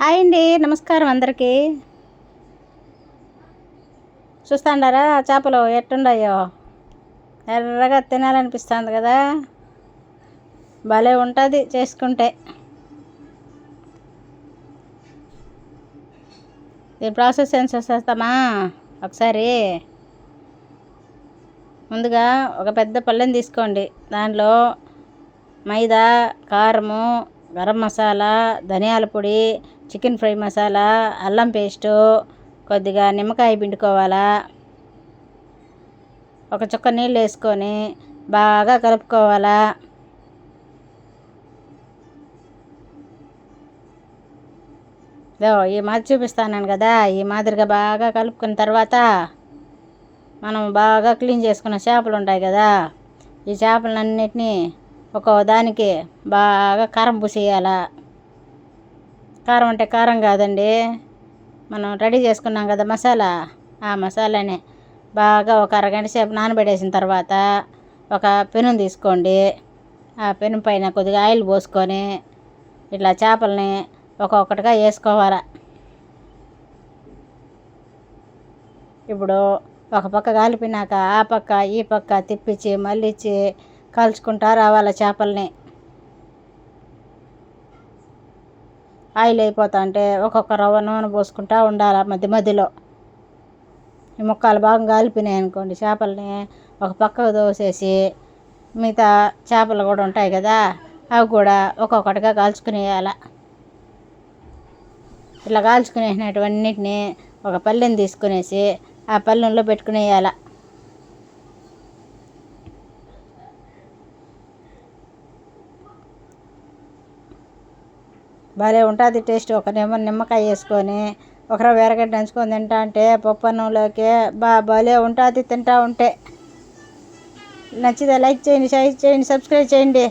Hi అండి నమస్కారం అందరికీ. చూస్తాండారా చేపలు ఎట్టుండాయో? ఎర్రగా తినాలనిపిస్తుంది కదా. భలే ఉంటుంది చేసుకుంటే. దీని ప్రాసెస్ ఏం చేసేస్తామా? ఒకసారి ముందుగా ఒక పెద్ద పళ్ళెం తీసుకోండి. దానిలో మైదా కారము గరం మసాలా ధనియాల పొడి చికెన్ ఫ్రై మసాలా అల్లం పేస్టు కొద్దిగా నిమ్మకాయ పిండుకోవాలా. ఒక చుక్క నీళ్ళు వేసుకొని బాగా కలుపుకోవాలా. ఈ మాదిరి చూపిస్తాను కదా ఈ మాదిరిగా బాగా కలుపుకున్న తర్వాత మనం బాగా క్లీన్ చేసుకున్న చేపలు ఉంటాయి కదా ఈ చేపలన్నిటినీ ఒక్కో దానికి బాగా కారం పూసేయాలా. కారం అంటే కారం కాదండి. మనం రెడీ చేసుకున్నాం కదా మసాలా. ఆ మసాలానే బాగా ఒక అరగంట సేపు నానబెట్టేసిన తర్వాత ఒక పెను తీసుకోండి. ఆ పెను పైన కొద్దిగా ఆయిల్ పోసుకొని ఇట్లా చేపల్ని ఒక్కొక్కటిగా వేసుకోవాలి. ఇప్పుడు ఒక పక్క కాలిపోయినాక ఆ పక్క ఈ పక్క తిప్పించి మళ్ళిచ్చి కాల్చుకుంటా రావాలి చేపల్ని. ఆయిల్ అయిపోతా అంటే ఒక్కొక్క రవ్వ నూనె పోసుకుంటా ఉండాలి మధ్య మధ్యలో. ఈ ముక్కలు బాగా కాలిపోయినాయి అనుకోండి చేపలని ఒక పక్కకు దోసేసి మిగతా చేపలు కూడా ఉంటాయి కదా అవి కూడా ఒక్కొక్కటిగా కాల్చుకునేయాల. ఇట్లా కాల్చుకునేసినటువన్నిటిని ఒక పల్లెని తీసుకునేసి ఆ పళ్ళెంలో పెట్టుకునేయాల. భలే ఉంటుంది టేస్ట్. ఒక నిమ్మ నిమ్మకాయ వేసుకొని ఒకరు వేరగడ్డ నంచుకొని తింటా అంటే పప్పు అన్నంలోకి బా భలే ఉంటుంది తింటా ఉంటే. నచ్చితే లైక్ చేయండి షేర్ చేయండి సబ్స్క్రైబ్ చేయండి.